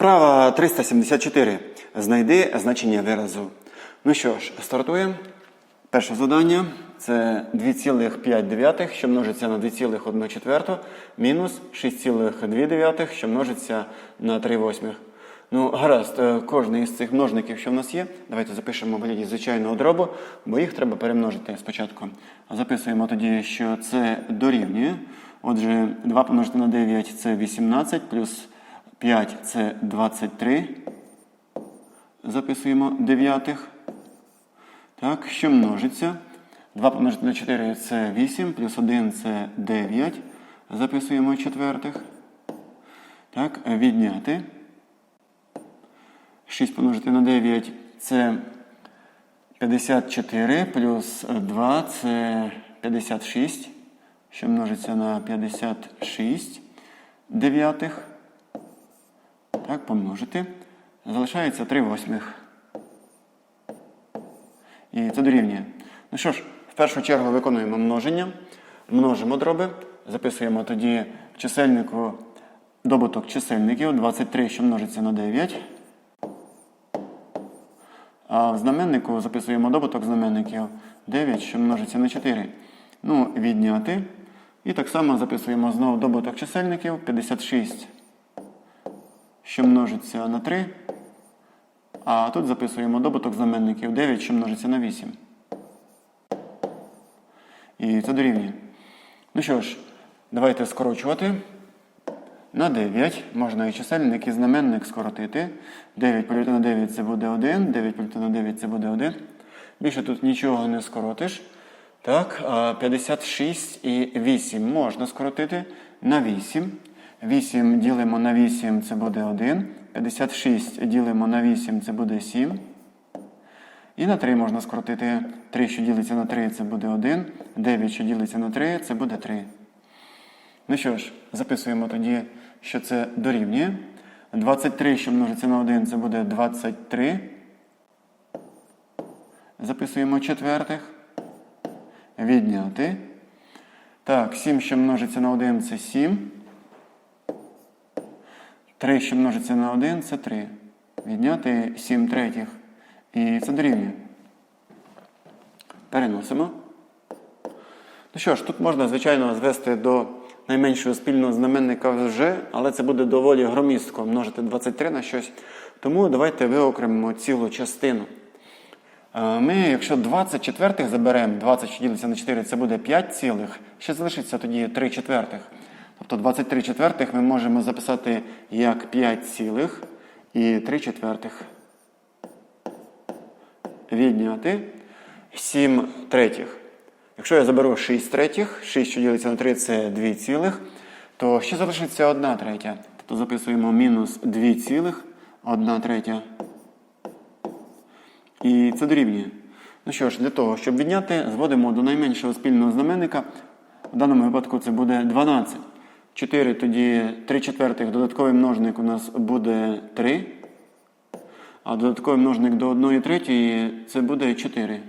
Вправа 374. Знайди значення виразу. Ну що ж, стартуємо. Перше завдання це 2,5, що множиться на 2,1 четверту, мінус 6,2, що множиться на 3 восьмих. Ну, гаразд, е, кожний із цих множників, що в нас є, давайте запишемо в вигляді звичайного дробу, бо їх треба перемножити спочатку. Записуємо тоді, що це дорівнює. Отже, 2 помножити на 9 це 18, плюс 5 це 23. Записуємо дев'ятих. Так, що множиться? 2 помножити на 4 це 8, плюс 1 це 9. Записуємо четвертих. Так, відняти. 6 помножити на 9 це 54, плюс 2 це 56, що множиться на 56 дев'ятих. Так, помножити. Залишається 3 восьмих. І це дорівнює. Ну що ж, в першу чергу виконуємо множення. Множимо дроби. Записуємо тоді в чисельнику добуток чисельників 23, що множиться на 9. А в знаменнику записуємо добуток знаменників 9, що множиться на 4. Ну, відняти. І так само записуємо знову добуток чисельників 56, що множиться на 3. А тут записуємо добуток знаменників 9, що множиться на 8. І це дорівнює. Ну що ж, давайте скорочувати. На 9 можна і чисельник, і знаменник скоротити. 9 поділити на 9 це буде 1, 9 поділити на 9 це буде 1. Більше тут нічого не скоротиш. Так, 56 і 8 можна скоротити на 8. 8 ділимо на 8 це буде 1. 56 ділимо на 8 це буде 7. І на 3 можна скоротити. 3, що ділиться на 3, це буде 1. 9, що ділиться на 3, це буде 3. Ну що ж, записуємо тоді, що це дорівнює. 23, що множиться на 1, це буде 23. Записуємо четвертих. Відняти. Так, 7, що множиться на 1, це 7. 3, що множиться на 1, це 3. Відняти 7 третіх. І це дорівнює. Переносимо. Ну що ж, тут можна, звичайно, звести до найменшого спільного знаменника вже, але це буде доволі громістко множити 23 на щось. Тому давайте виокремимо цілу частину. Е, Ми, якщо 24 заберемо, 20 ділиться на 4, це буде 5 цілих, ще залишиться тоді 3 четвертих. Тобто 23 четвертих ми можемо записати як 5 цілих і 3 четвертих. Відняти 7 третіх. Якщо я заберу 6 третіх, 6, що ділиться на 3, це 2 цілих, то ще залишиться 1 третя. Тобто записуємо мінус 2 цілих, 1 третя. І це дорівнює. Ну що ж, для того, щоб відняти, зводимо до найменшого спільного знаменника. В даному випадку це буде 12. 4 тоді 3 четвертих додатковий множник у нас буде 3. А додатковий множник до 1 третьої це буде 4.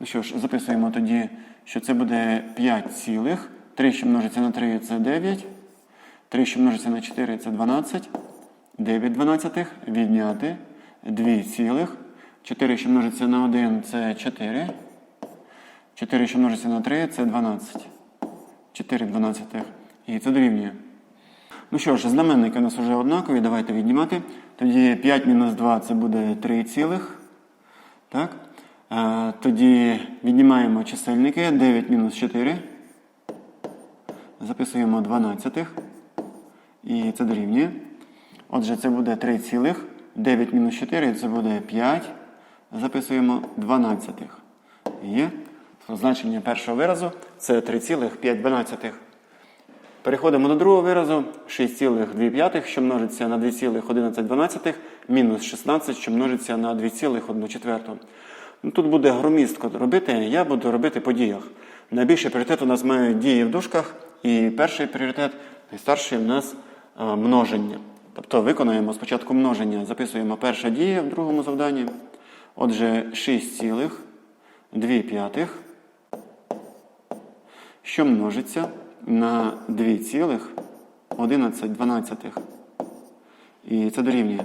Ну що ж, записуємо тоді, що це буде 5 цілих. 3, що множиться на 3, це 9. 3, що множиться на 4, це 12. 9 дванадцятих. Відняти. 2 цілих. 4, що множиться на 1, це 4. 4, що множиться на 3, це 12. 4 дванадцятих. І це дорівнює. Ну що ж, знаменники у нас вже однакові. Давайте віднімати. Тоді 5 мінус 2 це буде 3 цілих. Так? Е, Тоді віднімаємо чисельники. 9 мінус 4. Записуємо 12. І це дорівнює. Отже, це буде 3 цілих. 9 мінус 4 це буде 5. Записуємо 12. Є. Значення першого виразу це 3,5. Переходимо до другого виразу 6,2, що множиться на 2,11, мінус 16, що множиться на 2,1. Ну, тут буде громістко робити, я буду робити по діях. Найбільший пріоритет у нас мають дії в дужках, і перший пріоритет, найстарший у нас множення. Тобто виконуємо спочатку множення, записуємо перша дія в другому завданні. Отже, 6,2 п'ятих, що множиться на 2,11. І це дорівнює.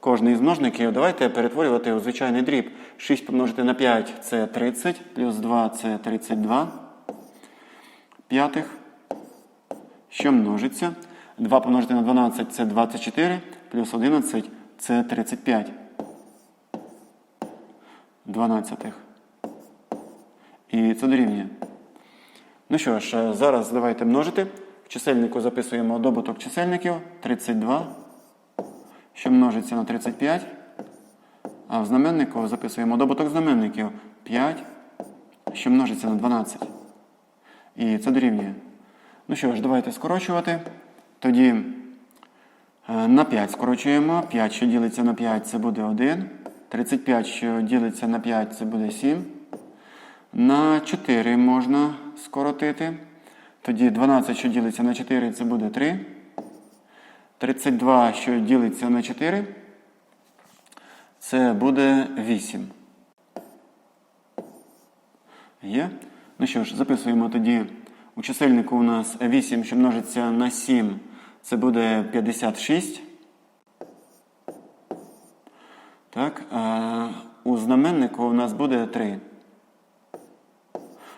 Кожний із множників давайте перетворювати у звичайний дріб. 6 помножити на 5 це 30, плюс 2 це 32 п'ятих, що множиться. 2 помножити на 12 це 24, плюс 11 це 35. 12. І це дорівнює. Ну що ж, е, зараз давайте множити. В чисельнику записуємо добуток чисельників 32, що множиться на 35. А в знаменнику записуємо добуток знаменників 5, що множиться на 12. І це дорівнює. Ну що ж, давайте скорочувати. Тоді е, на 5 скорочуємо. 5, що ділиться на 5, це буде 1. 35, що ділиться на 5, це буде 7. На 4 можна скоротити. Тоді 12, що ділиться на 4, це буде 3. 32, що ділиться на 4, це буде 8. Є? Ну що ж, записуємо тоді. У чисельнику у нас 8, що множиться на 7, це буде 56. Так, а у знаменнику у нас буде 3.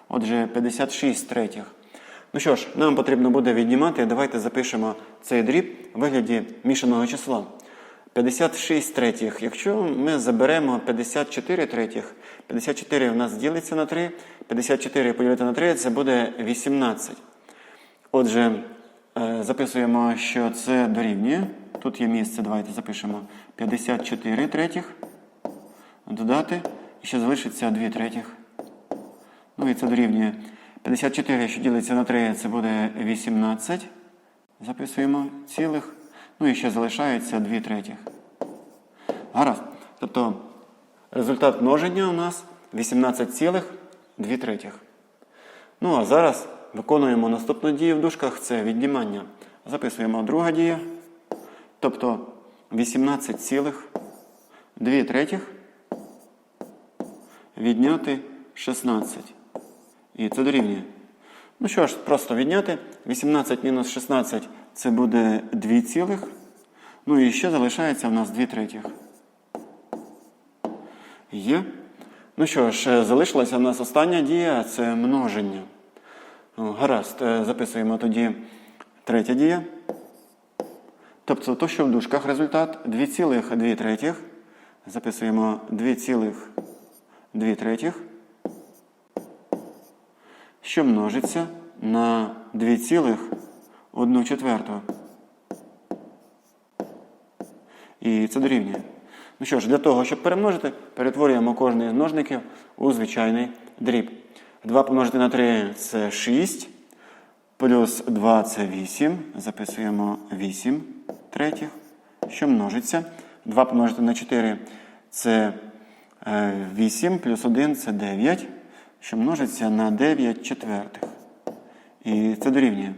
Отже, 56 третіх. Ну що ж, нам потрібно буде віднімати. Давайте запишемо цей дріб у вигляді мішаного числа. 56 третіх. Якщо ми заберемо 54 третіх, 54 у нас ділиться на 3, 54 поділити на 3 це буде 18. Отже, е, записуємо, що це дорівнює. Тут є місце, давайте запишемо 54 третіх. Додати. І ще залишиться 2 третіх. Ну і це дорівнює 54, що ділиться на 3, це буде 18. Записуємо цілих. Ну і ще залишається 2 третіх. Гаразд. Тобто результат множення у нас 18 цілих 2 третіх. Ну а зараз виконуємо наступну дію в дужках, це віднімання. Записуємо друга дія. Тобто 18 цілих 2 третіх відняти 16. І це дорівнює. Ну що ж, просто відняти. 18 мінус 16 це буде 2 цілих. Ну і ще залишається в нас 2 третіх. Є. Ну що ж, залишилася в нас остання дія це множення. О, Гаразд, е, записуємо тоді третя дія. Тобто то, що в дужках результат 2,2 третіх. Записуємо 2,2 третіх що множиться на 2,1 четверту. І це дорівнює. Ну що ж, для того, щоб перемножити, перетворюємо кожний з множників у звичайний дріб. 2 помножити на 3 це 6. Плюс 2 це 8. Записуємо 8 третіх. Що множиться? 2 помножити на 4 це 8, плюс 1 це 9 що множиться на 9 четвертих. І це дорівнює.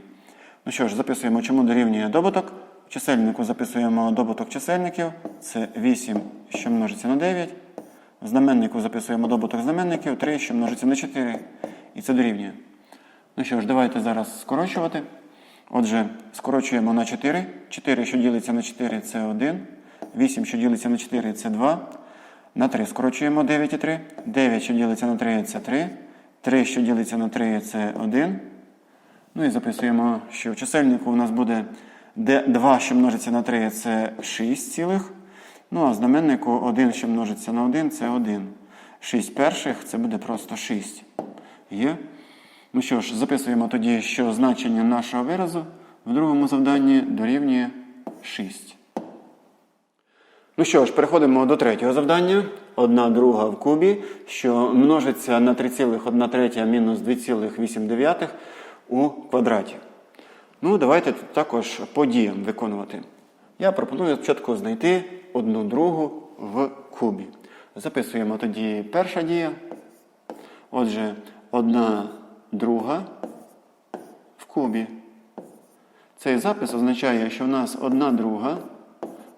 Ну що ж, записуємо, чому дорівнює добуток. В чисельнику записуємо добуток чисельників. Це 8, що множиться на 9. В знаменнику записуємо добуток знаменників 3, що множиться на 4. І це дорівнює. Ну що ж, давайте зараз скорочувати. Отже, скорочуємо на 4. 4, що ділиться на 4, це 1. 8, що ділиться на 4, це 2. На 3 скорочуємо 9 і 3. 9, що ділиться на 3, це 3. 3, що ділиться на 3, це 1. Ну і записуємо, що в чисельнику у нас буде 2, що множиться на 3, це 6 цілих. Ну, а знаменнику 1, що множиться на 1, це 1. 6 перших це буде просто 6. Є? Ну що ж, записуємо тоді, що значення нашого виразу в другому завданні дорівнює 6. Ну що ж, переходимо до третього завдання. Одна друга в кубі, що множиться на 3,1 третя мінус 2,8 у квадраті. Ну, давайте тут також по діям виконувати. Я пропоную спочатку знайти одну другу в кубі. Записуємо тоді перша дія. Отже, одна друга в кубі. Цей запис означає, що в нас одна друга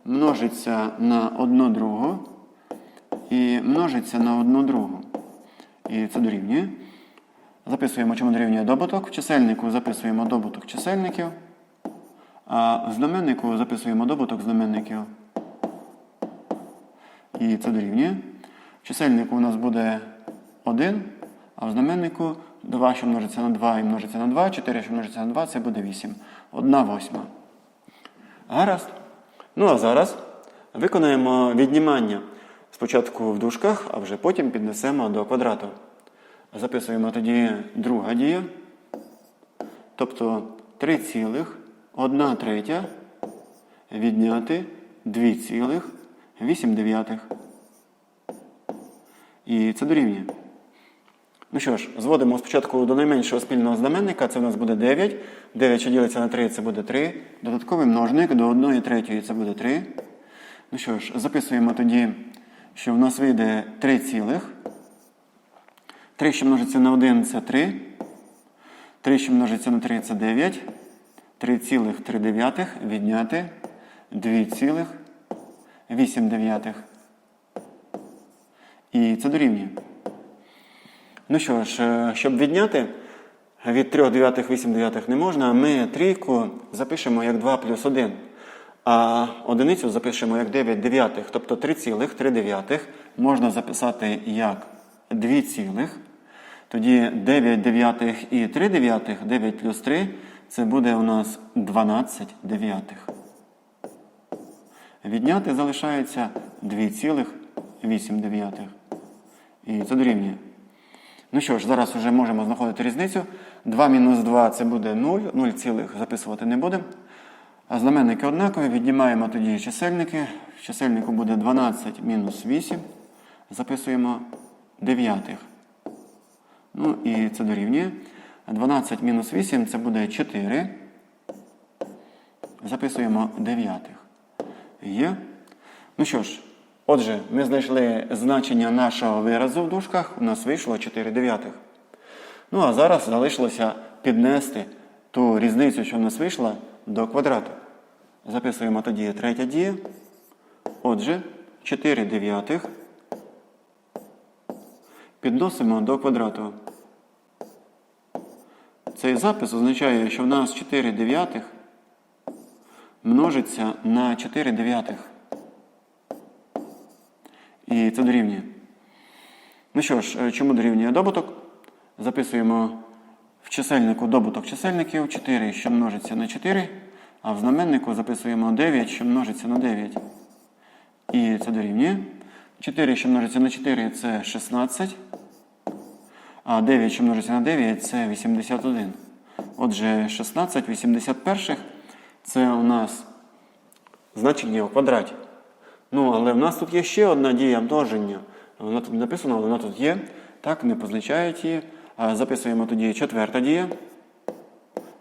множиться на одну другу і множиться на одну другу. І це дорівнює. Записуємо, чому дорівнює добуток. В чисельнику записуємо добуток чисельників. А в знаменнику записуємо добуток знаменників. І це дорівнює. В чисельнику у нас буде 1, а в знаменнику 2, що множиться на 2 і множиться на 2, 4, що множиться на 2, це буде 8. 1 восьма. Гаразд. Ну а зараз виконаємо віднімання. Спочатку в дужках, а вже потім піднесемо до квадрату. Записуємо тоді друга дія. Тобто 3,1 третя відняти 2,8. І це дорівнює. Ну що ж, зводимо спочатку до найменшого спільного знаменника, це у нас буде 9. 9, що ділиться на 3, це буде 3. Додатковий множник до 1 третьої це буде 3. Ну що ж, записуємо тоді, що в нас вийде 3 цілих. 3, що множиться на 1, це 3. 3, що множиться на 3, це 9. 3,3 дев'ятих відняти 2,8 дев'ятих. І це дорівнює. Ну що ж, е, щоб відняти від 3 дев'ятих 8 дев'ятих не можна, ми трійку запишемо як 2 плюс 1. А одиницю запишемо як 9 дев'ятих, тобто 3,3 дев'ятих можна записати як 2 цілих. Тоді 9 дев'ятих і 3 дев'ятих, 9 плюс 3 це буде у нас 12 дев'ятих. Відняти залишається 2,8 дев'ятих. І це дорівнює. Ну що ж, зараз вже можемо знаходити різницю. 2 мінус 2 це буде 0, 0 цілих записувати не будемо. А знаменники однакові, віднімаємо тоді чисельники. В чисельнику буде 12 мінус 8. Записуємо дев'ятих. Ну і це дорівнює. 12 мінус 8 це буде 4. Записуємо дев'ятих. Є. Ну що ж, отже, ми знайшли значення нашого виразу в дужках. У нас вийшло 4 дев'ятих. Ну а зараз залишилося піднести ту різницю, що в нас вийшла, до квадрату. Записуємо тоді третя дія. Отже, 4 дев'ятих підносимо до квадрату. Цей запис означає, що в нас 4 дев'ятих множиться на 4 дев'ятих. І це дорівнює. Ну що ж, е, чому дорівнює добуток? Записуємо в чисельнику добуток чисельників 4, що множиться на 4, а в знаменнику записуємо 9, що множиться на 9. І це дорівнює. 4, що множиться на 4, це 16. А 9, що множиться на 9, це 81. Отже, 16 81 це у нас значення в квадраті. Ну, але в нас тут є ще одна дія множення. Вона тут не написана, але вона тут є. Так, не позначають її. Записуємо тоді четверта дія.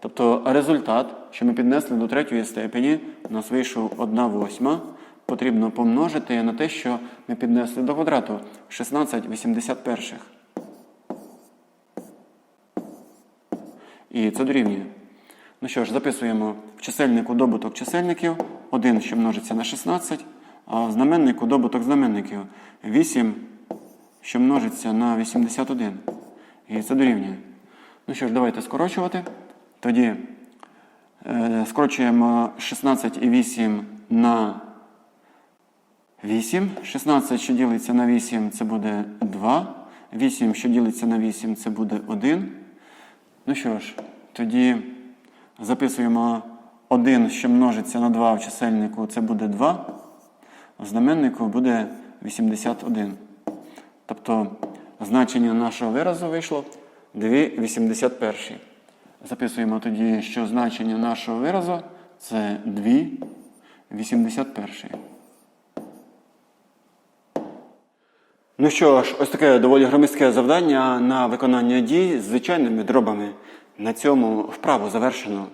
Тобто результат, що ми піднесли до третьої степені, у нас вийшов 1 восьма. Потрібно помножити на те, що ми піднесли до квадрату 16 81. І це дорівнює. Ну що ж, записуємо в чисельнику добуток чисельників. 1, що множиться на 16, а в знаменнику добуток знаменників 8, що множиться на 81. І це дорівнює. Ну що ж, давайте скорочувати. Тоді е, скорочуємо 16 і 8 на 8. 16, що ділиться на 8, це буде 2. 8, що ділиться на 8, це буде 1. Ну що ж, тоді записуємо 1, що множиться на 2 в чисельнику, це буде 2. Знаменнику буде 81. Тобто значення нашого виразу вийшло 2,81. Записуємо тоді, що значення нашого виразу це 2,81. Ну що ж, ось таке доволі громістке завдання на виконання дій з звичайними дробами. На цьому вправу завершено.